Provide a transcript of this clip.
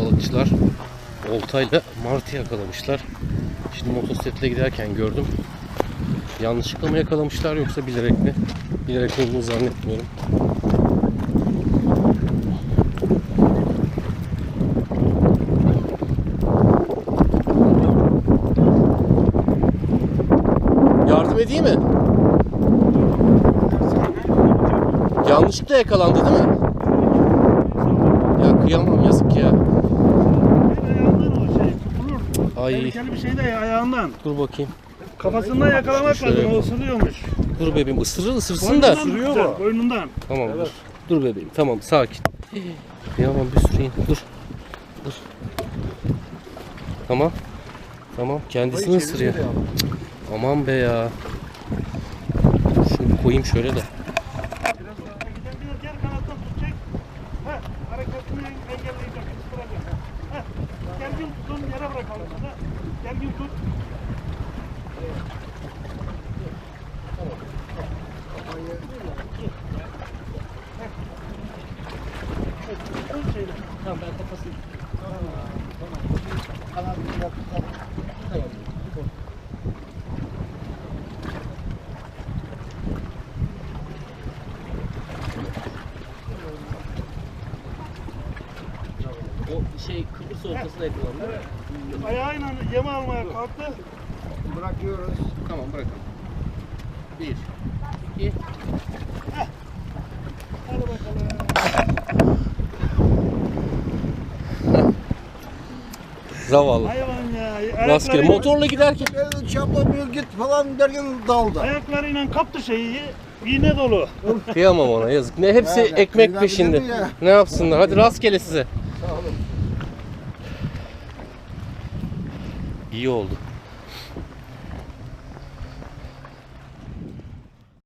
balıkçılar oltayla martı yakalamışlar. Şimdi motosikletle giderken gördüm. Yanlışlıkla mı yakalamışlar yoksa bilerek mi? Bilerek olduğunu zannetmiyorum. Yardım edeyim mi? Yanlışlıkla yakalandı değil mi? Ya kıyamam yazık ya. Ayağından o şey tutulur. Ay Tehlikeli bir şey de ayağından. dur bakayım. Kafasından yakalamak Şöyle. lazım. O ısırıyormuş. Dur bebeğim ısırır ısırsın da. Boynundan tutacak, Boynundan. Tamam dur. Dur bebeğim tamam sakin. Kıyamam bir süreyim dur. Dur. Tamam. Tamam kendisini ısırıyor. Cık, Aman be ya. Şunu koyayım şöyle de. Gider biraz Tamam ben kafasını. O şey Kıbrıs ortasına yakalandı. Ayağıyla yeme almaya kalktı. Bırakıyoruz. Tamam bırakalım. Bir. iki. Hadi bakalım. Zavallı. Hayvan ya. Rastgele motorla giderken. Gelin çaplamıyor git falan derken daldı. Ayaklarıyla kaptı şeyi. İğne dolu. Kıyamam ona yazık. Ne hepsi Ya, ekmek peşinde. ya? Ne yapsınlar? Hadi rastgele size. Sağ olun. İyi oldu.